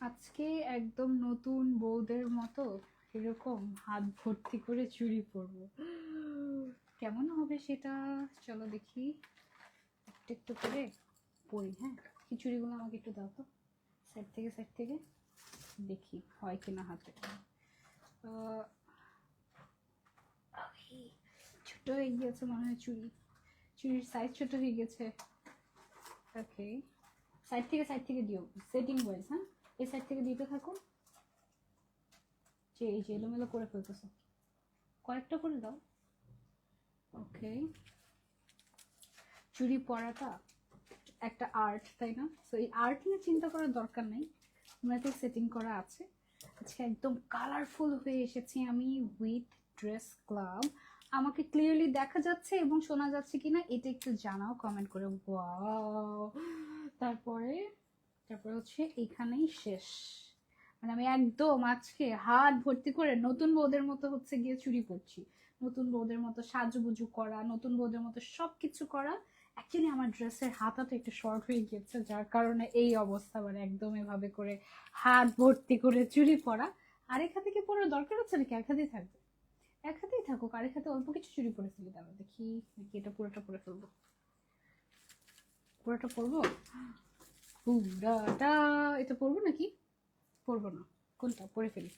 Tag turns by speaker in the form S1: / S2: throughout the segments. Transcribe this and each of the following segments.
S1: আজকে একদম নতুন বউদের মতো এরকম হাত ভর্তি করে চুড়ি পরবো। কেমন হবে সেটা? চলো দেখি। একটু একটু করে পরি হ্যাঁ? কি চুড়িগুলো আমাকে একটু দাও তো। সাইড থেকে সাইড থেকে। দেখি হয় কিনা হাতে। ছোট হয়ে গিয়েছে মনে হয় চুড়ি চুড়ির সাইজ ছোট হয়ে গেছে। ওকে সাইড থেকে সাইড থেকে দিও। সেটিং ওয়াইজ হ্যাঁ? এই সাইড থেকে দিতে থাকো যে, এই যে এলোমেলো করে ফেলতেছো। কয়েকটা করে দাও। ওকে চুরি পরাটা একটা আর্ট তাই না? তো এই আর্ট নিয়ে চিন্তা করার দরকার নেই। তোমাদের সেটিং করা আছে। আজকে একদম কালারফুল হয়ে এসেছি আমি উইথ ড্রেস ক্লাব আমাকে ক্লিয়ারলি দেখা যাচ্ছে এবং শোনা যাচ্ছে কিনা, এটা একটু জানাও কমেন্ট করে। তারপরে তারপরে হচ্ছে এখানেই শেষ। মানে আমি একদম আজকে হাত ভর্তি করে নতুন বউদের মতো হচ্ছে গিয়ে চুরি করছি। নতুন বউদের মতো সাজুগুজু করা, নতুন বউদের মতো সব কিছু করা। অ্যাকচুয়ালি আমার ড্রেসের হাতাটা একটু শর্ট হয়ে গিয়েছে, যার কারণে এই অবস্থা মানে একদম এভাবে করে হাত ভর্তি করে চুরি পরা আরেক হাতে কি পরার দরকার হচ্ছে নাকি? এক হাতেই থাকবে। এক হাতেই থাকুক আরেক হাতে অল্প কিছু চুরি পরে ফেলি দাঁড়া দেখি নাকি এটা পুরোটা পরে ফেলব। পুরোটা পরবো? পুরাটা এটা পরবো নাকি? পরবো না। কোনটা? পরে ফেলি।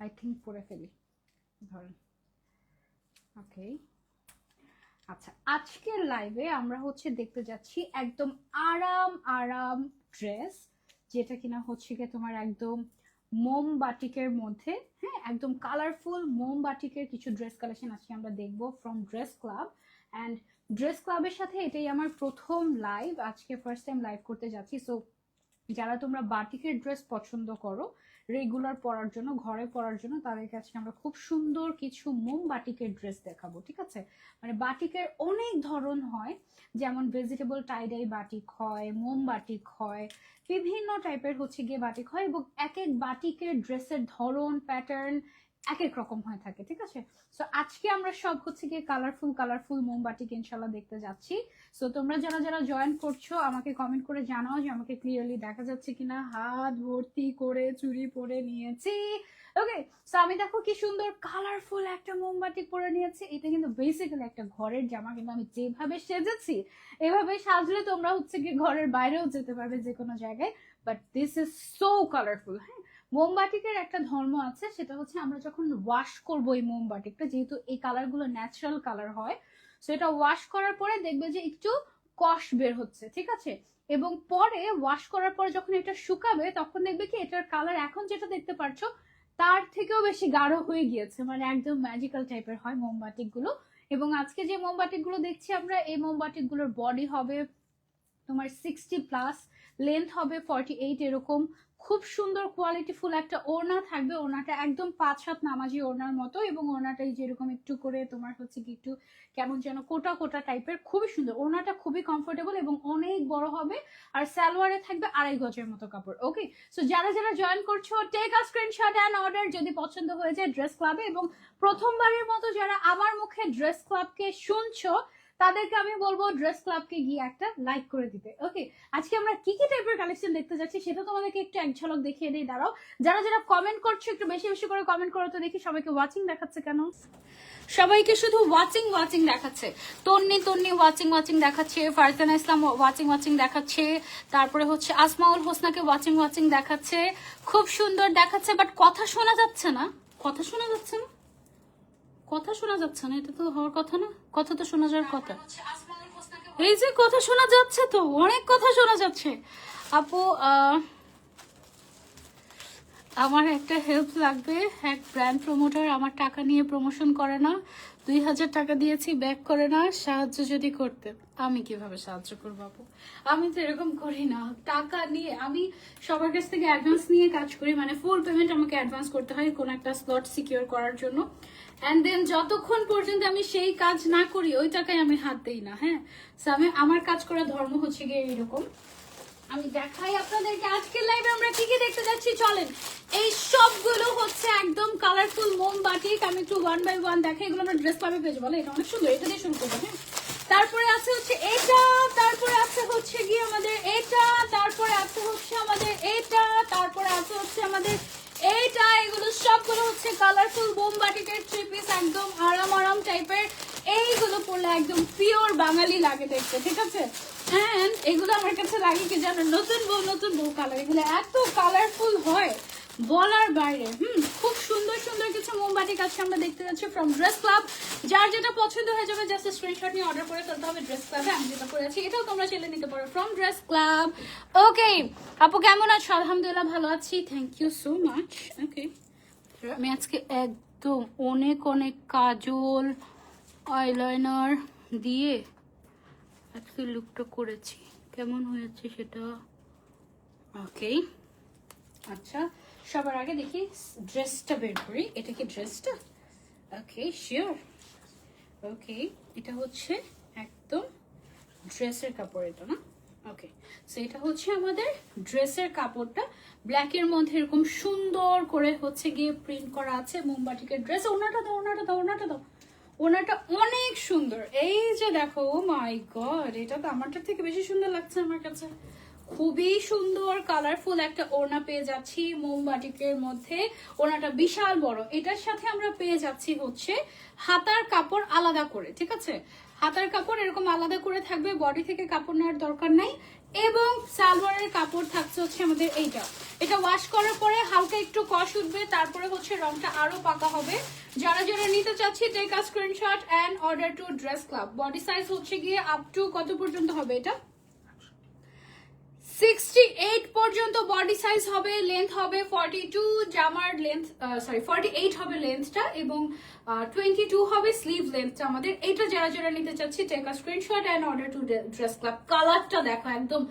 S1: আই থিঙ্ক পরে ফেলি। ধরেন। ওকে আচ্ছা আজকের লাইভে আমরা হচ্ছে দেখতে যাচ্ছি একদম আরাম আরাম ড্রেস যেটা কিনা হচ্ছে গিয়ে তোমার একদম মোম বাটিকের মধ্যে হ্যাঁ একদম কালারফুল মোম বাটিকের কিছু ড্রেস কালেকশন আজকে আমরা দেখব from Dress Club and Dress ক্লাবের সাথে এটাই আমার প্রথম লাইভ আজকে ফার্স্ট টাইম লাইভ করতে যাচ্ছি। সো যারা তোমরা বাটিকের ড্রেস পছন্দ করো রেগুলার পরার জন্য, ঘরে পরার জন্য, তাদের কাছে আমরা খুব সুন্দর কিছু মোম বাটিকের ড্রেস দেখাবো, ঠিক আছে? মানে বাটিকের অনেক ধরন হয়। যেমন ভেজিটেবল টাইডাই বাটিক হয় মোম বাটিক হয়, বিভিন্ন টাইপের হচ্ছে গিয়ে বাটিক হয় এবং এক এক বাটিকের ড্রেসের ধরন প্যাটার্ন এক এক রকম হয়ে থাকে, ঠিক আছে? সো আজকে আমরা সব হচ্ছে গিয়ে কালারফুল কালারফুল মোমবাটিক ইনশাল্লাহ দেখতে যাচ্ছি। সো তোমরা যারা যারা জয়েন করছ, আমাকে কমেন্ট করে জানাও যে আমাকে ক্লিয়ারলি দেখা যাচ্ছে কিনা। হাত ভর্তি করে চুরি পরে নিয়েছি। ওকে সো আমি দেখো কি সুন্দর কালারফুল একটা মোমবাতি পরে নিয়েছি। এটা কিন্তু বেসিক্যালি একটা ঘরের জামা, কিন্তু আমি যেভাবে সেজেছি, এভাবে সাজলে তোমরা হচ্ছে কি ঘরের বাইরেও যেতে পারবে যে কোনো জায়গায়। But this is so colourful হ্যাঁ? মোমবাটিকের একটা ধর্ম আছে, সেটা হচ্ছে আমরা যখন ওয়াশ করব এই মোমবাটিকটা যেহেতু এই কালারগুলো ন্যাচারাল কালার হয় সো এটা ওয়াশ করার পরে দেখবে যে একটু কষ বের হচ্ছে, ঠিক আছে? এবং পরে ওয়াশ করার পরে যখন এটা শুকাবে, তখন দেখবে কি এটার কালার এখন যেটা দেখতে পাচ্ছ তার থেকেও বেশি গাঢ় হয়ে গিয়েছে মানে একদম ম্যাজিক্যাল টাইপের হয় মোমবাতিকগুলো এবং আজকে যে মোমবাতিকগুলো দেখছি আমরা, এই মোমবাতিকগুলোর বডি হবে তোমার সিক্সটি প্লাস লেন্থ হবে ফর্টি এইট এরকম খুব সুন্দর কোয়ালিটিফুল একটা ওড়না থাকবে। ওড়নাটা একদম পাঁচ হাত নামাজি ওড়নার মতো এবং ওড়নাটাই যেরকম একটু করে তোমার হচ্ছে কি একটু কেমন যেন কোটা কোটা টাইপের খুবই সুন্দর। ওড়নাটা খুবই কমফোর্টেবল এবং অনেক বড় হবে আর সালোয়ারে থাকবে আড়াই গজের মতো কাপড় ওকে সো যারা যারা জয়েন করছ take a screenshot and order যদি পছন্দ হয়ে যায় ড্রেস ক্লাবে এবং প্রথমবারের মতো যারা আমার মুখে ড্রেস ক্লাবকে শুনছো তাদেরকে আমি বলব ড্রেস ক্লাবকে গিয়ে একটা লাইক করে দিতে। ওকে আজকে আমরা কি কি টাইপের কালেকশন দেখতে যাচ্ছি সেটা তোমাদেরকে একটু এক ঝলক দেখিয়ে দিই, দাঁড়াও। যারা যারা কমেন্ট করছ, একটু বেশি বেশি করে কমেন্ট করো তো দেখি সবাইকে ওয়াচিং দেখাচ্ছে কেন? সবাইকে শুধু ওয়াচিং ওয়াচিং দেখাচ্ছে। তন্নি তন্নি ওয়াচিং ওয়াচিং দেখাচ্ছে, ফারজানা ইসলাম ওয়াচিং ওয়াচিং দেখাচ্ছে, তারপরে হচ্ছে আসমাউল হোসনাকে ওয়াচিং ওয়াচিং দেখাচ্ছে। খুব সুন্দর দেখাচ্ছে বাট কথা শোনা যাচ্ছে না। কথা শোনা যাচ্ছে না? কথা শোনা যাচ্ছে না এটা তো হওয়ার কথা না? কথা তো শোনা যাওয়ার কথা। এই যে কথা শোনা যাচ্ছে তো অনেক কথা শোনা যাচ্ছে। আপু আহ, আমার একটা হেল্প লাগবে। এক ব্র্যান্ড প্রমোটার আমার টাকা নিয়ে প্রমোশন করে না। দুই হাজার টাকা দিয়েছি ব্যাক করে না। সাহায্য যদি করতে, আমি কীভাবে সাহায্য করব আপু? আমি তো এরকম করি না। টাকা নিয়ে আমি সবার কাছ থেকে অ্যাডভান্স নিয়ে কাজ করি। মানে ফুল পেমেন্ট আমাকে অ্যাডভান্স করতে হয় কোনো একটা স্লট সিকিউর করার জন্য। অ্যান্ড দেন যতক্ষণ পর্যন্ত আমি সেই কাজ না করি, ওই টাকায় আমি হাত দিই না হ্যাঁ? আমি, আমার কাজ করার ধর্ম হচ্ছে গিয়ে এইরকম। আমি দেখাই আপনাদেরকে। আজকের লাইভে আমরা কি কি দেখতে যাচ্ছি, চলেন। এই সবগুলো হচ্ছে একদম কালারফুল মোমবাটিক আমি একটু ওয়ান বাই ওয়ান দেখাই, এগুলো আমরা ড্রেস পাবে পেয়ে বলে এটা অনেক সুন্দর, এটা দিয়ে শুরু করব হ্যাঁ? তারপরে আছে হচ্ছে এটা, তারপরে আছে হচ্ছে গিয়ে আমাদের এটা, তারপরে আছে হচ্ছে আমাদের এটা, তারপরে আছে হচ্ছে আমাদের এইটা। এগুলো সবগুলো হচ্ছে কালারফুল বোম বাটিকের থ্রি পিস একদম আরাম আরাম টাইপের এইগুলো পরলে একদম পিওর বাঙালি লাগে দেখতে, ঠিক আছে? অ্যান্ড এগুলো আমার কাছে লাগে কি জানো? নতুন বউ নতুন বউ কালার এগুলো এত কালারফুল হয় বলার বাইরে। হুম, খুব সুন্দর সুন্দর কিছু মোমবাতি কাছে আমরা দেখতে যাচ্ছি ফ্রম ড্রেস ক্লাব যার যেটা পছন্দ হয়ে যাবে জাস্ট স্ক্রিনশট নিয়ে অর্ডার করে ফেলতে হবে ড্রেস ক্লাবে আমি যেটা করেছি এটাও তোমরা চেলে নিতে পারো ফ্রম ড্রেস ক্লাব ওকে আপু কেমন আছো? আলহামদুলিল্লাহ ভালো আছি। Thank you so much okay আমি আজকে একদম অনেক অনেক কাজল আইলাইনার দিয়ে আজকে লুকটা করেছি। কেমন হয়েছে সেটা? ওকে আচ্ছা সবার আগে দেখি ড্রেসটা বের করি। এটা কি ড্রেসটা ওকে শিওর ওকে এটা হচ্ছে একদম ড্রেসের কাপড় এটা না? ওকে সো এটা হচ্ছে আমাদের ড্রেসের কাপড়টা। ব্ল্যাকের মধ্যে এরকম সুন্দর করে হচ্ছে গিয়ে প্রিন্ট করা আছে। মোমবাটিকের ড্রেস ওনাটা দাও ওনাটা দাও ওনাটা দাও। ওনাটা অনেক সুন্দর। এই যে দেখো, ও মাই গড, এটা তো আমারটার থেকে বেশি সুন্দর লাগছে আমার কাছে। খুবই সুন্দর কালারফুল একটা ওড়না পেয়ে যাচ্ছি মোমবাটিকের মধ্যে। ওড়নাটা বিশাল বড়। এটার সাথে আমরা পেয়ে যাচ্ছি হচ্ছে হাতার কাপড় আলাদা করে, ঠিক আছে? হাতার কাপড় এরকম আলাদা করে থাকবে বডি থেকে কাপড় নেওয়ার দরকার নাই। এবং সালোয়ারের কাপড় থাকছে হচ্ছে আমাদের এইটা। এটা ওয়াশ করার পরে হালকা একটু কষ উঠবে, তারপরে হচ্ছে রংটা আরও পাকা হবে। যারা যারা নিতে চাচ্ছি take a screenshot and order to dress club body size হচ্ছে গিয়ে আপ টু কত পর্যন্ত হবে এটা? সিক্সটি এইট পর্যন্ত বডি সাইজ হবে লেন্থ হবে ফর্টি টু জামার লেন্থ সরি ফর্টি এইট হবে লেন্থটা এবং টোয়েন্টি টু হবে স্লিভ লেন্থটা আমাদের। এটা যারা যারা নিতে চাচ্ছি take a screenshot and order to Dress Club কালারটা দেখো একদম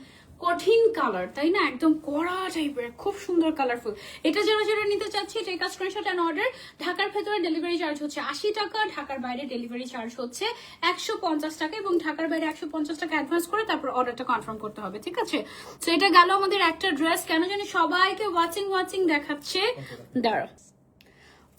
S1: কঠিন কালার, তাই না? একদম কড়া টাইপের খুব সুন্দর কালারফুল এটা যারা যারা নিতে চাচ্ছি take a screenshot and order ঢাকার ভেতরে ডেলিভারি চার্জ হচ্ছে আশি টাকা, ঢাকার বাইরে ডেলিভারি চার্জ হচ্ছে একশো পঞ্চাশ টাকা এবং ঢাকার বাইরে একশো পঞ্চাশ টাকা অ্যাডভান্স করে তারপর অর্ডারটা কনফার্ম করতে হবে, ঠিক আছে? তো এটা গেল আমাদের একটা ড্রেস কেন জানি সবাইকে ওয়াচিং ওয়াচিং দেখাচ্ছে। দাঁড়া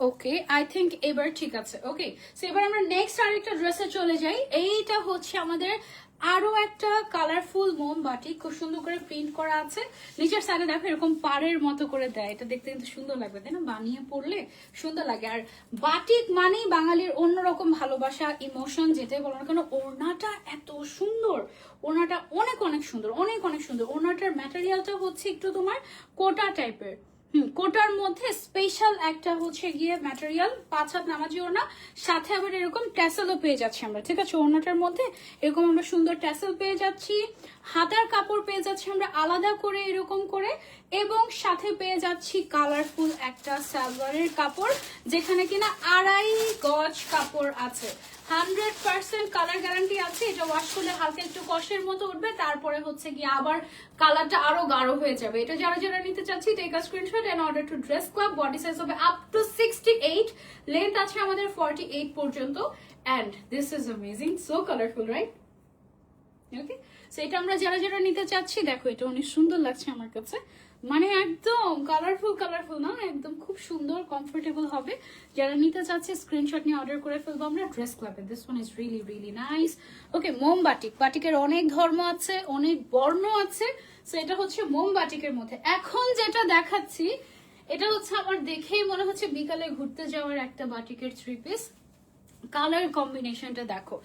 S1: ওকে আই থিঙ্ক এবার ঠিক আছে। ওকে সো এবার আমরা নেক্সট আরেকটা ড্রেসে চলে যাই। এইটা হচ্ছে আমাদের আরও একটা কালারফুল মোমবাটি খুব সুন্দর করে প্রিন্ট করা আছে। নিচের সাইডে দেখো এরকম পাড়ের মতো করে দেয়। এটা দেখতে কিন্তু সুন্দর লাগবে, তাই না? বানিয়ে পড়লে সুন্দর লাগে। আর বাটিক মানেই বাঙালির অন্যরকম ভালোবাসা ইমোশন যেটাই বলো না কেন, ওড়নাটা এত সুন্দর। ওড়নাটা অনেক অনেক সুন্দর, অনেক অনেক সুন্দর। ওড়নাটার ম্যাটেরিয়ালটা হচ্ছে একটু তোমার কোটা টাইপের কোটার মধ্যে স্পেশাল একটা হচ্ছে গিয়ে ম্যাটেরিয়াল পাঁচ হাত নামাজি ওনা সাথে আবার এরকম ট্যাসেলও পেয়ে যাচ্ছি আমরা, ঠিক আছে? ওনাটার মধ্যে এরকম আমরা সুন্দর ট্যাসেল পেয়ে যাচ্ছি, হাতার কাপড় পেয়ে যাচ্ছি আমরা আলাদা করে এরকম করে, এবং সাথে পেয়ে যাচ্ছি কালারফুল একটা সালোয়ারের কাপড়, যেখানে কিনা আড়াই গজ কাপড় আছে। হান্ড্রেড পার্সেন্ট কালার গ্যারান্টি আছে। এটা ওয়াশ করলে হালকা একটু কষের মতো উঠবে, তারপরে হচ্ছে গিয়ে আবার কালারটা আরও গাঢ় হয়ে যাবে। এটা যারা যারা নিতে চাচ্ছি take a screenshot and order to Dress Club body size হবে up to sixty eight length আছে আমাদের ফর্টি এইট পর্যন্ত। And this is amazing so colourful right okay so এটা আমরা যারা যারা নিতে চাচ্ছি, দেখো, এটা অনেক সুন্দর লাগছে আমার কাছে। মানে একদম কালারফুল কালারফুল না? একদম খুব সুন্দর কমফোর্টেবল হবে। যারা নিতে চাচ্ছে স্ক্রিনশট নিয়ে অর্ডার করে ফেলব আমরা ড্রেস ক্লাবে this one is really really nice okay মোম বাটিক বাটিকের অনেক ধর্ম আছে, অনেক বর্ণ আছে। সো এটা হচ্ছে মোম বাটিকের মধ্যে। এখন যেটা দেখাচ্ছি, এটা হচ্ছে আমার দেখেই মনে হচ্ছে বিকালে ঘুরতে যাওয়ার একটা বাটিকের থ্রি পিস কালার কম্বিনেশনটা দেখো।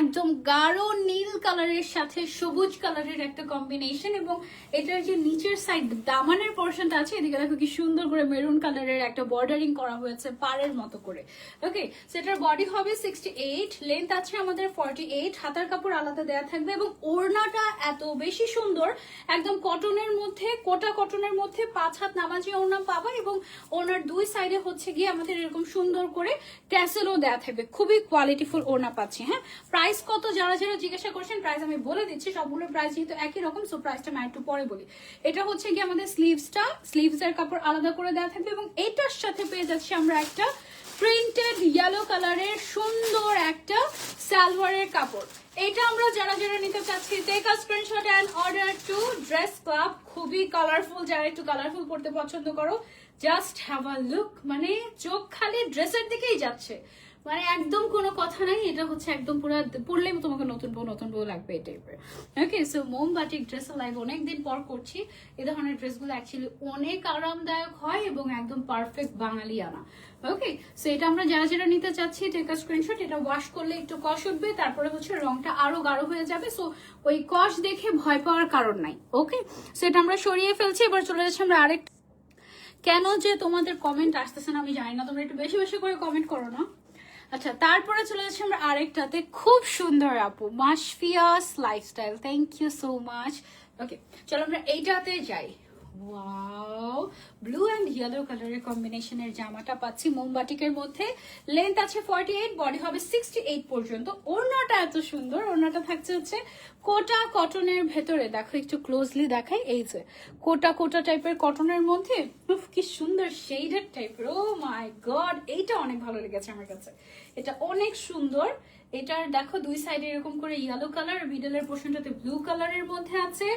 S1: একদম গাঢ় নীল কালারের সাথে সবুজ কালারের একটা কম্বিনেশন এবং এটার যে নিচের সাইড দামানের পোর্শনটা আছে, এদিকে দেখো কি সুন্দর করে মেরুন কালারের একটা বর্ডারিং করা হয়েছে পাড়ের মতো করে। ওকে সেটার বডি হবে সিক্সটি এইট লেন্থ আছে আমাদের ফর্টি এইট হাতার কাপড় আলাদা দেওয়া থাকবে এবং ওড়নাটা এত বেশি সুন্দর, একদম কটনের মধ্যে, কোটা কটনের মধ্যে পাঁচ হাত নামাজি ওড়না পাবা এবং ওনার দুই সাইডে হচ্ছে গিয়ে আমাদের এরকম সুন্দর করে ট্যাসেলও দেওয়া থাকবে। খুবই কোয়ালিটিফুল ওড়না পাচ্ছি হ্যাঁ? প্রাইস কত? যারা যারা জিজ্ঞাসা করছেন প্রাইস আমি বলে দিচ্ছি। সবগুলোর প্রাইস যেহেতু একই রকম সো প্রাইসটা আমি একটু পরে বলি। এটা হচ্ছে গিয়ে আমাদের স্লিভসটা স্লিভস এর কাপড় আলাদা করে দেওয়া থাকবে এবং এটার সাথে পেয়ে যাচ্ছি আমরা একটা প্রিন্টেড ইয়েলো কালারের সুন্দর একটা সালোয়ারের কাপড়। এটা আমরা যারা যারা নিতে চাচ্ছি take a screenshot and order to Dress Club খুবই কালারফুল যারা একটু কালারফুল পড়তে পছন্দ করো জাস্ট হ্যাভ আ লুক মানে চোখ খালি ড্রেসের দিকেই যাচ্ছে। মানে একদম কোনো কথা নাই, এটা হচ্ছে একদম পুরো পড়লেই তোমাকে নতুন বউ নতুন বউ লাগবে এই টাইপের ওকে সো মোমবাটিক ড্রেস লাইভ অনেকদিন পর করছি। এই ধরনের ড্রেসগুলো অ্যাকচুয়ালি অনেক আরামদায়ক হয় এবং একদম পারফেক্ট বাঙালি আনা ওকে সো এটা আমরা যারা যারা নিতে চাচ্ছি টেকা স্ক্রিনশট এটা ওয়াশ করলে একটু কষ উঠবে, তারপরে হচ্ছে রংটা আরও গাঢ় হয়ে যাবে। সো ওই কষ দেখে ভয় পাওয়ার কারণ নাই। ওকে সো এটা আমরা সরিয়ে ফেলছি, এবার চলে যাচ্ছি আমরা আরেক কেন যে তোমাদের কমেন্ট আসতেছে না আমি জানি না, তোমরা একটু বেশি বেশি করে কমেন্ট করো না। আচ্ছা তারপরে চলে যাচ্ছি আমরা আরেকটাতে। খুব সুন্দর আপু Masfia's lifestyle thank you so much okay চলো আমরা এইটাতে যাই। ওয়াও ব্লু অ্যান্ড ইয়েলো কালারের কম্বিনেশনের জামাটা পাচ্ছি মোমবাটিকের মধ্যে। লেন্থ আছে ফর্টি এইট বডি হবে সিক্সটি এইট পর্যন্ত। ওড়নাটা এত সুন্দর ওড়নাটা থাকছে হচ্ছে কোটা কটনের ভেতরে। দেখো একটু ক্লোজলি দেখাই। এই যে কোটা কোটা টাইপের কটনের মধ্যে উফ, কি সুন্দর শেডেড টাইপের ও মাই গড এইটা অনেক ভালো লেগেছে আমার কাছে। এটা অনেক সুন্দর। এটার দেখো দুই সাইডে এরকম করে ইয়েলো কালার মিডলের পোর্শনটাতে ব্লু কালারের মধ্যে আছে।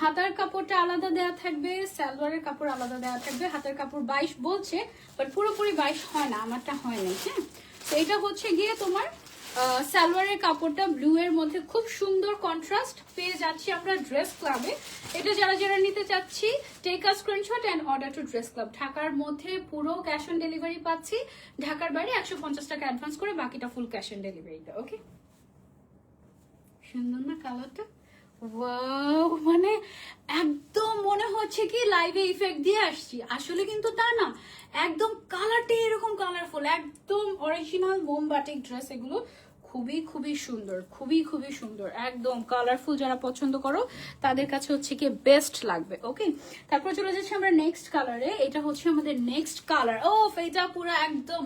S1: হাতার কাপড়টা আলাদা দেয়া থাকবে সালোয়ারের কাপড় আলাদা দেয়া থাকবে। হাতের কাপড় বাইশ বলছে বাট পুরোপুরি বাইশ হয় না, আমারটা হয় নাই হ্যাঁ? তো এটা হচ্ছে গিয়ে তোমার সালোয়ারের কাপড়টা ব্লু এর মধ্যে খুব সুন্দর কন্ট্রাস্ট পেয়ে যাচ্ছি আমরা ড্রেস ক্লাবে এটা যারা যারা নিতে চাচ্ছি take a screenshot and order to Dress Club ঢাকার মধ্যে পুরো ক্যাশ অন ডেলিভারি পাচ্ছি। ঢাকার বাইরে একশো পঞ্চাশ টাকা অ্যাডভান্স করে বাকিটা ফুল ক্যাশ অন ডেলিভারিটা ওকে সুন্দর না কালারটা মানে একদম মনে হচ্ছে কি লাইভে ইফেক্ট দিয়ে আসছি। আসলে কিন্তু তা না। একদম কালারটি এরকম কালারফুল একদম অরিজিনাল মোমবাটিক ড্রেস এগুলো খুবই খুবই সুন্দর, খুবই খুবই সুন্দর। একদম কালারফুল যারা পছন্দ করো, তাদের কাছে হচ্ছে কি বেস্ট লাগবে ওকে তারপর চলে যাচ্ছি আমরা নেক্সট কালারে এটা হচ্ছে আমাদের নেক্সট কালার ও এটা পুরো একদম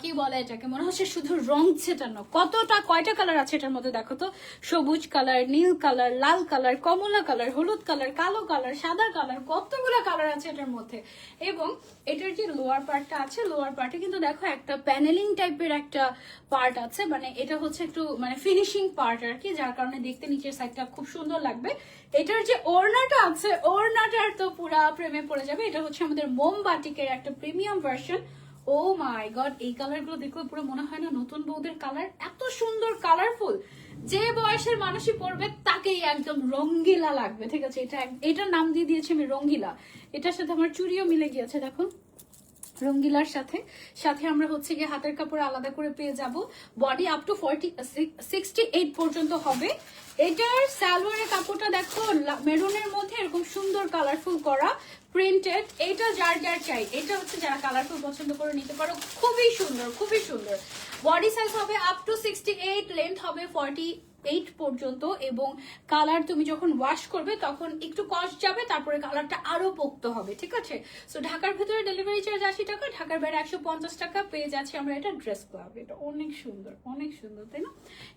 S1: কি বলে এটাকে? মনে হচ্ছে শুধু রং ছেটানো। কতটা, কয়টা কালার আছে এটার মধ্যে দেখো তো? সবুজ কালার নীল কালার লাল কালার কমলা কালার হলুদ কালার কালো কালার সাদা কালার কতগুলো কালার আছে এটার মধ্যে? এবং এটার যে লোয়ার পার্টটা আছে লোয়ার পার্টে কিন্তু দেখো একটা প্যানেলিং টাইপের একটা পার্ট আছে। মানে এটা হচ্ছে একটু মানে ফিনিশিং পার্ট আর কি, যার কারণে দেখতে নিচের সাইডটা খুব সুন্দর লাগবে। এটার যে ওড়নাটা আছে, ওড়নাটার তো পুরা প্রেমে পড়ে যাবে। এটা হচ্ছে আমাদের মোমবাটিকের একটা premium version oh my god এই কালারগুলো দেখলে পুরো মনে হয় না নতুন বউদের কালার এত সুন্দর কালারফুল যে বয়সের মানুষই পড়বে তাকেই একদম রঙ্গিলা লাগবে, ঠিক আছে? এটা এটার নাম দিয়ে দিয়েছি আমি রঙ্গিলা। এটার সাথে আমার চুড়িও মিলে গিয়েছে, দেখো। রঙ্গিলার সাথে। সাথে আমরা হচ্ছে গিয়ে হাতের কাপড় আলাদা করে পেয়ে যাব। Body up to forty sixty eight পর্যন্ত হবে। এটার সালোয়ারের কাপড়টা দেখো মেরুনের মধ্যে এরকম সুন্দর কালারফুল করা। প্রিন্টেড এটা যার যার চাই। এটা হচ্ছে যারা কালারফুল পছন্দ করে নিতে পারো, খুবই সুন্দর খুবই সুন্দর। বডি সাইজ হবে up to sixty eight length হবে ফর্টি এইট পর্যন্ত, এবং কালার তুমি যখন ওয়াশ করবে, তখন একটু কস্ট যাবে, তারপরে কালারটা আরও পোক্ত হবে, ঠিক আছে? সো ঢাকার ভেতরে ডেলিভারি চার্জ আশি টাকা, ঢাকার বাইরে একশো পঞ্চাশ টাকা, পেয়ে যাচ্ছি আমরা এটা ড্রেস ক্লাব এটা অনেক সুন্দর অনেক সুন্দর, তাই না?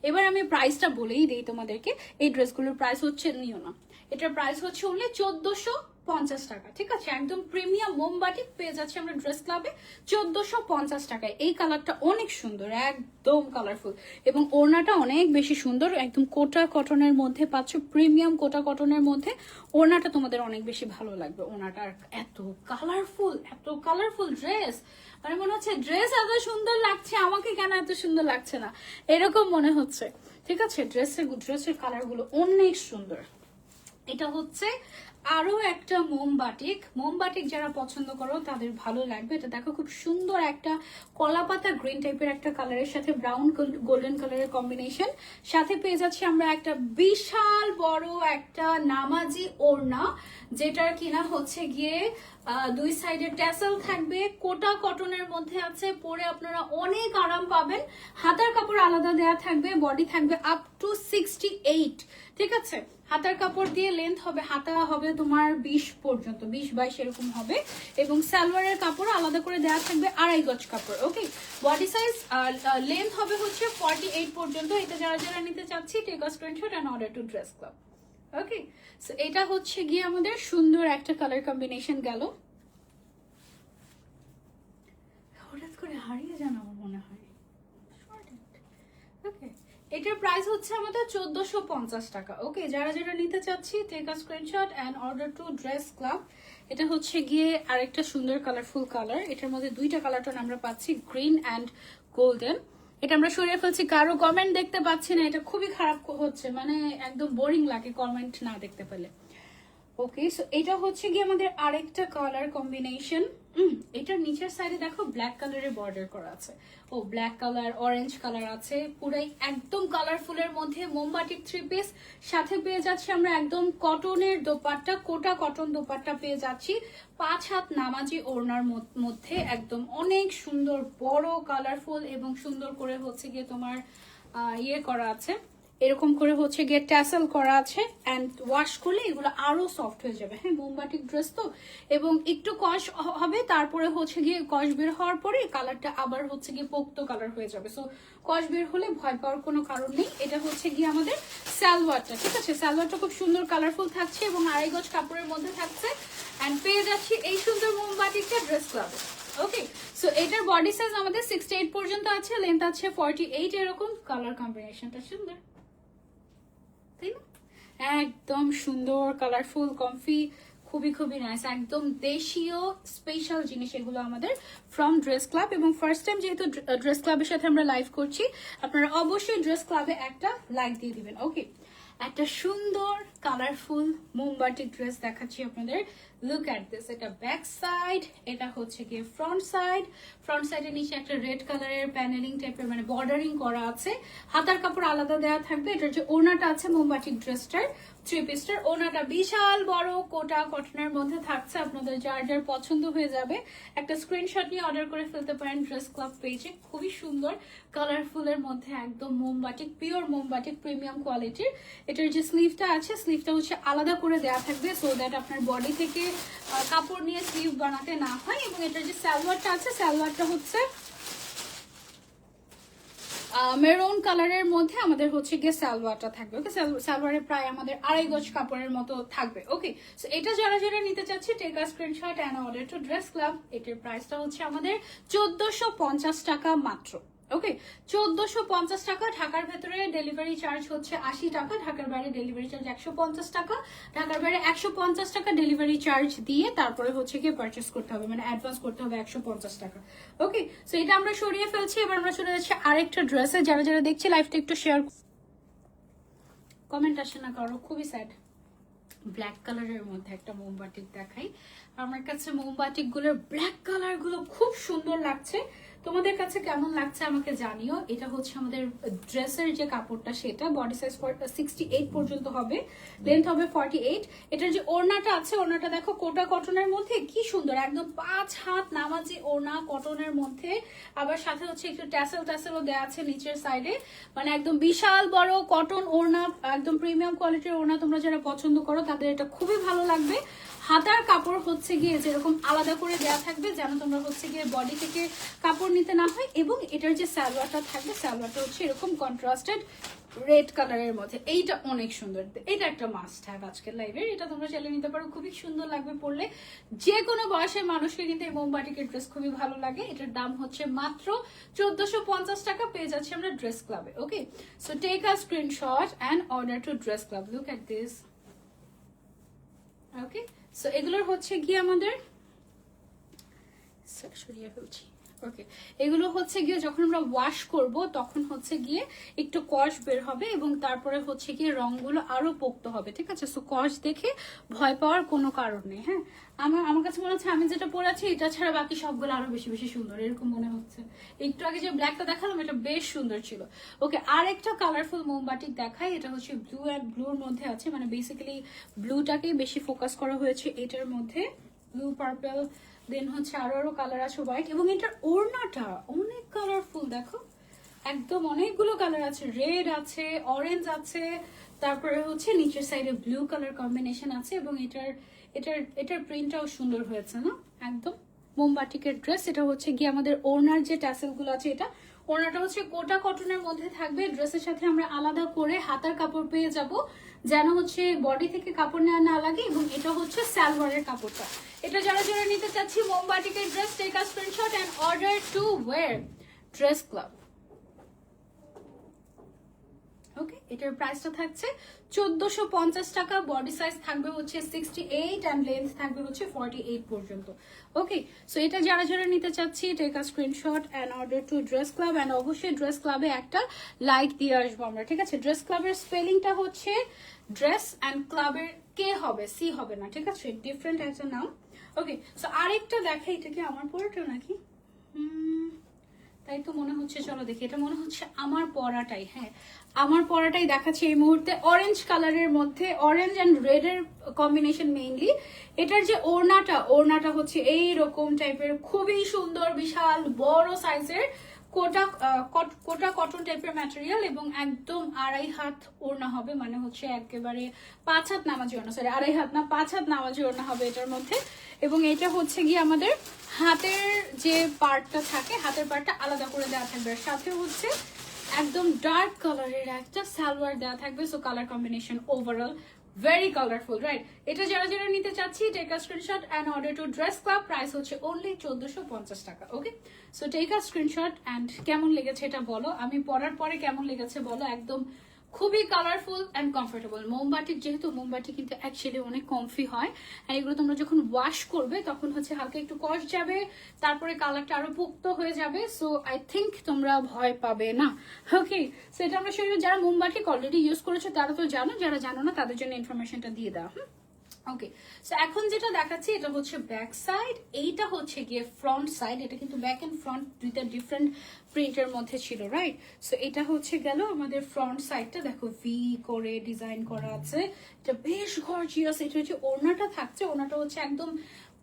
S1: এবার আমি প্রাইসটা বলেই দিই তোমাদেরকে, এই ড্রেসগুলোর প্রাইস হচ্ছে, নিও না। এটার প্রাইস হচ্ছে অনলি চোদ্দশো পঞ্চাশ টাকা। ঠিক আছে? একদম প্রিমিয়াম মোমবাটিক পেয়ে যাচ্ছে আমরা ড্রেস ক্লাবে চোদ্দশো পঞ্চাশ টাকায়। এই কালারটা অনেক সুন্দর, একদম কালারফুল এবং ওড়নাটা অনেক বেশি সুন্দর, একদম কোটা কটনের মধ্যে পাচ্ছ প্রিমিয়াম কোটা কটনের মধ্যে। ওড়নাটা তোমাদের অনেক বেশি ভালো লাগবে। ওড়নাটা আর এত কালারফুল এত কালারফুল ড্রেস মানে মনে হচ্ছে ড্রেস এত সুন্দর লাগছে, আমাকে কেন এত সুন্দর লাগছে না? এরকম মনে হচ্ছে। ঠিক আছে? ড্রেসের ড্রেসের কালারগুলো অনেক সুন্দর। এটা হচ্ছে আরও একটা মোমবাটিক মোমবাটিক যারা পছন্দ করো, তাদের ভালো লাগবে। এটা দেখো খুব সুন্দর একটা কলা পাতা গ্রিন টাইপের একটা কালারের সাথে ব্রাউন গোল্ডেন কালারের কম্বিনেশন সাথে পেয়ে যাচ্ছি আমরা একটা বিশাল বড় একটা নামাজি ওড়না, যেটার কিনা হচ্ছে গিয়ে দুই সাইডে ট্যাসেল থাকবে, কোটা কটনের মধ্যে আছে, পরে আপনারা অনেক আরাম পাবেন। হাতার কাপড় আলাদা দেয়া থাকবে বডি থাকবে আপ টু সিক্সটি এইট ঠিক আছে? হাতার কাপড় দিয়ে লেন্থ হবে, হাতা হবে তোমার বিশ পর্যন্ত, বিশ বাইশ এরকম হবে। এবং সালোয়ারের কাপড় আলাদা করে দেওয়া থাকবে আড়াই গজ কাপড় ওকে বডি সাইজ লেন্থ হবে হচ্ছে ফর্টি এইট পর্যন্ত। এটা যারা যারা নিতে চাচ্ছি take a screenshot and order to Dress Club okay so এটা হচ্ছে গিয়ে আমাদের সুন্দর একটা কালার কম্বিনেশন গেল। হঠাৎ করে হারিয়ে যান আমার মনে হয়। এটার প্রাইস হচ্ছে আমাদের চোদ্দশো পঞ্চাশ টাকা। ওকে যারা যারা নিতে চাচ্ছি take a screenshot and order to Dress Club এটা হচ্ছে গিয়ে আরেকটা সুন্দর কালারফুল কালার এটার মধ্যে দুইটা কালার টোন আমরা পাচ্ছি গ্রিন অ্যান্ড গোল্ডেন এটা আমরা সরিয়ে ফেলছি, কারও কমেন্ট দেখতে পাচ্ছি না, এটা খুবই খারাপ হচ্ছে মানে একদম বোরিং লাগে কমেন্ট না দেখতে পেলে। ওকে সো এটা হচ্ছে গিয়ে আমাদের আরেকটা কালার কম্বিনেশন এটার নিচের সাইডে দেখো ব্ল্যাক কালারের বর্ডার করা আছে। ও ব্ল্যাক কালার অরেঞ্জ কালার আছে, পুরাই একদম কালারফুলের মধ্যে মোমবাটিক থ্রি পিস সাথে পেয়ে যাচ্ছি আমরা একদম কটনের দোপাট্টা, কোটা কটন দোপাট্টা পেয়ে যাচ্ছি। পাঁচ হাত নামাজি ওড়নার মধ্যে একদম অনেক সুন্দর, বড় কালারফুল এবং সুন্দর করে হচ্ছে গিয়ে তোমার ইয়ে করা আছে। এরকম করে হচ্ছে গিয়ে ট্যাসেল করা আছে অ্যান্ড ওয়াশ করলে এগুলো আরও সফট হয়ে যাবে। হ্যাঁ মোমবাটিক ড্রেস তো? এবং একটু কষ হবে, তারপরে হচ্ছে গিয়ে কষ বের হওয়ার পরে কালারটা আবার হচ্ছে গিয়ে পোক্ত কালার হয়ে যাবে। সো কষ বের হলে ভয় পাওয়ার কোনো কারণ নেই। এটা হচ্ছে গিয়ে আমাদের সালোয়ারটা ঠিক আছে? সালোয়ারটা খুব সুন্দর কালারফুল থাকছে এবং আড়াই গজ কাপড়ের মধ্যে থাকছে। অ্যান্ড পেয়ে যাচ্ছি এই সুন্দর মোমবাটিকটা ড্রেস ক্লাবে ওকে সো এটার বডি সাইজ আমাদের সিক্সটি এইট পর্যন্ত আছে লেন্থ আছে ফর্টি এইট এরকম কালার কম্বিনেশনটা সুন্দর। তাই না? একদম সুন্দর কালারফুল কমফি খুবই খুবই নাইস একদম দেশীয় স্পেশাল জিনিস এগুলো আমাদের ফ্রম ড্রেস ক্লাব এবং ফার্স্ট টাইম যেহেতু ড্রেস ক্লাবের সাথে আমরা লাইভ করছি, আপনারা অবশ্যই ড্রেস ক্লাবে একটা লাইক দিয়ে দিবেন ওকে একটা সুন্দর কালারফুল মোমবাটি ড্রেস দেখাচ্ছি আপনাদের। লুক অ্যাট দিস এটা ব্যাক সাইড এটা হচ্ছে গিয়ে ফ্রন্ট সাইড ফ্রন্ট সাইডের নিচে একটা রেড কালারের প্যানেলিং টাইপের মানে বর্ডারিং করা আছে। হাতার কাপড় আলাদা দেওয়া থাকবে। এটার যে ওনাটা আছে মোমবাটিক ড্রেসটার থ্রি পিসটার ওনাটা বিশাল বড় কোটা কটনের মধ্যে থাকছে। আপনাদের যার যার পছন্দ হয়ে যাবে। একটা স্ক্রিনশট নিয়ে অর্ডার করে ফেলতে পারেন ড্রেস ক্লাব পেজে খুবই সুন্দর কালারফুলের মধ্যে একদম মোমবাটিক পিওর মোমবাটিক প্রিমিয়াম কোয়ালিটির এটার যে স্লিভটা আছে স্লিভটা হচ্ছে আলাদা করে দেওয়া থাকবে সো দ্যাট আপনার বডি থেকে কাপড় নিয়ে স্লিভ বানাতে না হয় এবং এটার যে সালোয়ারটা আছে, সালোয়ারটা হচ্ছে মেরুন কালারের মধ্যে আমাদের হচ্ছে গিয়ে সালোয়ারটা থাকবে। ওকে সালোয়ারে প্রায় আমাদের আড়াই গজ কাপড়ের মতো থাকবে। ওকে সো এটা যারা যারা নিতে চাচ্ছে take a screenshot and order to Dress Club এটার প্রাইসটা হচ্ছে আমাদের চোদ্দশো টাকা মাত্র। ওকে চোদ্দশো পঞ্চাশ টাকা, ঢাকার ভেতরে ডেলিভারি চার্জ হচ্ছে আশি টাকা, ঢাকার বাইরে ডেলিভারি চার্জ একশো পঞ্চাশ টাকা, ঢাকার বাইরে একশো পঞ্চাশ টাকা ডেলিভারি চার্জ দিয়ে তারপরে হচ্ছে গিয়ে করতে হবে মানে অ্যাডভান্স করতে হবে একশো পঞ্চাশ টাকা। ওকে সো এটা আমরা সরিয়ে ফেলছি, এবার আমরা চলে যাচ্ছি আরেকটা ড্রেসে যারা যারা দেখছি লাইফটা একটু শেয়ার কমেন্ট আসে না কারও, খুবই স্যাড ব্ল্যাক কালারের মধ্যে একটা মোমবাটিক দেখাই। আমার কাছে মোমবাটিকগুলোর ব্ল্যাক কালারগুলো খুব সুন্দর লাগছে। তোমাদের কাছে কেমন লাগছে আমাকে জানিও। এটা হচ্ছে আমাদের ড্রেসের যে কাপড়টা, সেটা বডি সাইজ সিক্সটি এইট পর্যন্ত হবে। লেন্থ হবে ফর্টি এইট এটার যে ওড়নাটা আছে, ওড়নাটা দেখো কোটা কটনের মধ্যে, কি সুন্দর। একদম পাঁচ হাত নামাজি ওড়না কটনের মধ্যে। আবার সাথে হচ্ছে একটু ট্যাসেল ট্যাসেলও দেওয়া আছে নিচের সাইডে মানে একদম বিশাল বড় কটন ওড়না, একদম প্রিমিয়াম কোয়ালিটির ওড়না তোমরা যারা পছন্দ করো, তাদের এটা খুবই ভালো লাগবে। হাতার কাপড় হচ্ছে গিয়ে যেরকম আলাদা করে দেওয়া থাকবে, যেন তোমরা হচ্ছে গিয়ে বডি থেকে কাপড় নিতে না হয় এবং এটার যে সালোয়ারটা থাকবে, সালোয়ারটা হচ্ছে এরকম কন্ট্রাস্টেড রেড কালারের মধ্যে। এইটা অনেক সুন্দর। এটা একটা মাস্ট হ্যাভ আজকের লাইভের এটা তোমরা চাইলে নিতে পারো। খুবই সুন্দর লাগবে পরলে। যে কোনো বয়সের মানুষকে কিন্তু এই মোমবাটিকের ড্রেস খুবই ভালো লাগে। এটার দাম হচ্ছে মাত্র চোদ্দশো পঞ্চাশ টাকা। পেয়ে যাচ্ছে আমরা ড্রেস ক্লাবে okay so take a screenshot and order to Dress Club look at this okay so এগুলোর হচ্ছে গিয়ে আমাদের সরিয়ে ফেলছি। ওকে এগুলো হচ্ছে গিয়ে যখন আমরা ওয়াশ করব, তখন হচ্ছে গিয়ে একটু কষ বের হবে এবং তারপরে হচ্ছে গিয়ে রংগুলো আরও পোক্ত হবে, ঠিক আছে? সো কষ দেখে ভয় পাওয়ার কোনো কারণ নেই হ্যাঁ? আমার আমার কাছে মনে হচ্ছে আমি যেটা পরে আছি, এটা ছাড়া বাকি সবগুলো আরও বেশি বেশি সুন্দর, এরকম মনে হচ্ছে। একটু আগে যে ব্ল্যাকটা দেখালাম, এটা বেশ সুন্দর ছিল। ওকে আর একটা কালারফুল মোমবাটিক দেখাই, এটা হচ্ছে ব্লু অ্যান্ড ব্লুর মধ্যে আছে মানে বেসিক্যালি ব্লুটাকে বেশি ফোকাস করা হয়েছে, এটার মধ্যে ব্লু পার্পল দেন হচ্ছে আরও আরও কালার আছে হোয়াইট এবং এটার ওড়নাটা অনেক কালারফুল দেখো। একদম অনেকগুলো কালার আছে। রেড আছে অরেঞ্জ আছে, তারপরে হচ্ছে নিচের সাইডে ব্লু কালার কম্বিনেশন আছে এবং এটার এটার এটার প্রিন্টটাও সুন্দর হয়েছে, না? একদম মোমবাটিকের ড্রেস এটা হচ্ছে গিয়ে আমাদের ওড়নার যে ট্যাসেলগুলো আছে এটা। ওড়নাটা হচ্ছে কোটা কটনের মধ্যে থাকবে। ড্রেসের সাথে আমরা আলাদা করে হাতার কাপড় পেয়ে যাব। যেন হচ্ছে বডি থেকে কাপড় নেওয়া না লাগে এবং এটা হচ্ছে স্যালভারের কাপড়টা। এটা যারা যারা নিতে চাচ্ছি মোমবাটিকের dress take a screenshot and order to wear Dress Club okay এটার প্রাইসটা থাকছে চোদ্দশো পঞ্চাশ টাকা। বডি সাইজ থাকবে হচ্ছে সিক্সটি এইট অ্যান্ড লেন্থ থাকবে হচ্ছে ফর্টি এইট পর্যন্ত। ওকে সো এটা যারা যারা নিতে চাচ্ছি take a screenshot and order to Dress Club and অবশ্যই ড্রেস ক্লাবে একটা লাইক দিয়ে আসব আমরা ঠিক আছে? ড্রেস ক্লাবের স্পেলিংটা হচ্ছে ড্রেস অ্যান্ড ক্লাবের কে হবে সি হবে না ঠিক আছে? ডিফারেন্ট একটা নাম। ওকে সো আরেকটা দেখা এটা কি আমার পড়াটা নাকি? হুম, তাই তো মনে হচ্ছে, চলো দেখি। এটা মনে হচ্ছে আমার পরাটাই হ্যাঁ। আমার পরাটাই দেখাচ্ছে এই মুহূর্তে অরেঞ্জ কালারের মধ্যে অরেঞ্জ অ্যান্ড রেড এর কম্বিনেশন মেইনলি এটার যে ওড়নাটা ওড়নাটা হচ্ছে এই রকম টাইপের খুবই সুন্দর, বিশাল, বড় সাইজের কোটা কোটা কটন টাইপের ম্যাটেরিয়াল এবং একদম আড়াই হাত ওড়না হবে মানে হচ্ছে একেবারে পাঁচ হাত নামাজি ওড়না সরি আড়াই হাত না, পাঁচ হাত নামাজি ওড়না হবে এটার মধ্যে। এবং এটা হচ্ছে গিয়ে আমাদের হাতের যে পার্টটা থাকে, হাতের পার্টটা আলাদা করে দেওয়া থাকবে। সাথে হচ্ছে একদম ডার্ক কালারের একটা সালোয়ার দেওয়া থাকবে so colour combination overall very colourful right এটা যারা যারা নিতে চাচ্ছি take a screenshot and order to Dress Club price হচ্ছে অনলি চোদ্দশো পঞ্চাশ টাকা okay so take a screenshot and কেমন লেগেছে এটা বলো। আমি পরার পরে কেমন লেগেছে বলো, একদম খুবই কালারফুল অ্যান্ড কমফোর্টেবল মোমবাটি যেহেতু মোমবাটি কিন্তু অ্যাকচুয়ালি অনেক কমফি হয় আর এগুলো তোমরা যখন ওয়াশ করবে, তখন হচ্ছে হালকা একটু কষ যাবে, তারপরে কালারটা আরও পুক্ত হয়ে যাবে। সো আই থিঙ্ক তোমরা ভয় পাবে না। ওকে সেটা আমরা শরীরে যারা মোমবাটি অলরেডি ইউজ করেছ, তারা তো জানো, যারা জানো না, তাদের জন্য ইনফরমেশনটা দিয়ে দাও, হুম? ওকে সো এখন যেটা দেখাচ্ছি, এটা হচ্ছে ব্যাক সাইড এইটা হচ্ছে গিয়ে ফ্রন্ট সাইড এটা কিন্তু ব্যাক এন্ড ফ্রন্ট দুইটা ডিফারেন্ট প্রিন্টের মধ্যে ছিল রাইট সো এটা হচ্ছে গেল আমাদের ফ্রন্ট সাইডটা দেখো ভি করে ডিজাইন করা আছে। এটা বেশ গর্জিয়াস এটা হচ্ছে ওনাটা থাকছে। ওনাটা হচ্ছে একদম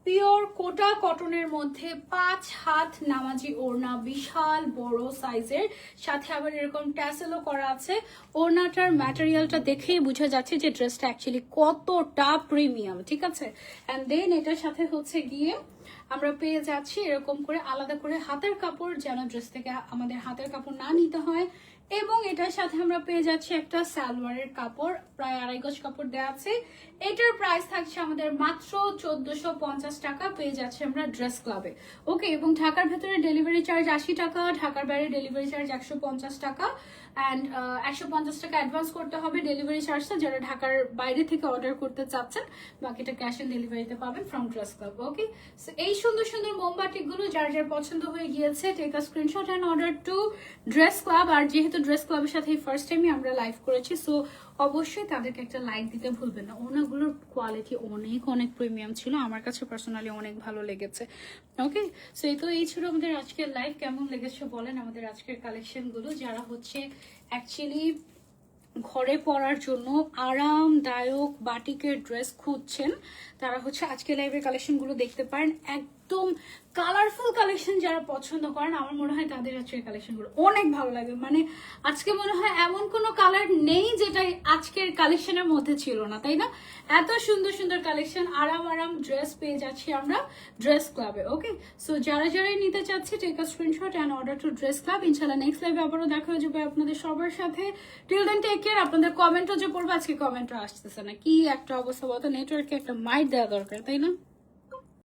S1: পিওর কোটা কটনের মধ্যে পাঁচ হাত নামাজি ওড়না বিশাল বড় সাইজের। সাথে আবার এরকম ট্যাসেলও করা আছে। ওড়নাটার ম্যাটেরিয়ালটা দেখেই বোঝা যাচ্ছে যে ড্রেসটা অ্যাকচুয়ালি কতটা প্রিমিয়াম ঠিক আছে? অ্যান্ড দেন এটার সাথে হচ্ছে গিয়ে আমরা পেয়ে যাচ্ছি এরকম করে আলাদা করে হাতের কাপড় যেন ড্রেস থেকে আমাদের হাতের কাপড় না নিতে হয়। এবং এটার সাথে আমরা পেয়ে যাচ্ছি একটা সালোয়ারের কাপড়, প্রায় আড়াই গজ কাপড় দেওয়া আছে। এটার প্রাইস থাকছে আমাদের মাত্র চোদ্দশো পঞ্চাশ টাকা, পেয়ে যাচ্ছে আমরা ড্রেস ক্লাবে ওকে এবং ঢাকার ভেতরে ডেলিভারি চার্জ আশি টাকা, ঢাকার বাইরে ডেলিভারি চার্জ একশো পঞ্চাশ টাকা। অ্যান্ড একশো পঞ্চাশ টাকা অ্যাডভান্স করতে হবে ডেলিভারি চার্জটা যারা ঢাকার বাইরে থেকে অর্ডার করতে চাচ্ছেন। বাকিটা ক্যাশ অন ডেলিভারিতে পাবেন from Dress Club okay so এই সুন্দর সুন্দর মোমবাতিগুলো যার যার পছন্দ হয়ে গিয়েছে take a screenshot and order to Dress Club আর যেহেতু ড্রেস ক্লাবের সাথে ফার্স্ট টাইমই আমরা লাইভ করেছি সো অবশ্যই তাদেরকে একটা লাইক দিতে ভুলবেন না। ওনাগুলোর কোয়ালিটি অনেক অনেক প্রিমিয়াম ছিল। আমার কাছে পার্সোনালি অনেক ভালো লেগেছে। ওকে সো এই তো এই ছিল আমাদের আজকের লাইভ কেমন লেগেছে বলেন আমাদের আজকের কালেকশনগুলো যারা হচ্ছে অ্যাকচুয়ালি ঘরে পরার জন্য আরামদায়ক বাটিকের ড্রেস খুঁজছেন, তারা হচ্ছে আজকে লাইভের কালেকশনগুলো দেখতে পারেন। একদম কালারফুল কালেকশন যারা পছন্দ করেন, আমার মনে হয় তাদের আজকের কালেকশনগুলো অনেক ভালো লাগে মানে আজকে মনে হয় এমন কোনো কালার নেই যেটা আজকের কালেকশনের মধ্যে ছিল না, তাই না? এত সুন্দর সুন্দর কালেকশন আরাম আরাম ড্রেস পেয়ে যাচ্ছি আমরা ড্রেস ক্লাবে ওকে সো যারা যারাই নিতে চাচ্ছে take a screenshot and order to Dress Club ইনশাল্লাহ নেক্সট লাইভে আবারও দেখা হয়ে যাবে আপনাদের সবার সাথে। টিল দেন টেক কেয়ার আপনাদের কমেন্টও যে পড়বে, আজকে কমেন্টও আসতেছে না। কি একটা অবস্থা বলতো? নেটওয়ার্কে একটা মাইট দেওয়া দরকার, তাই না?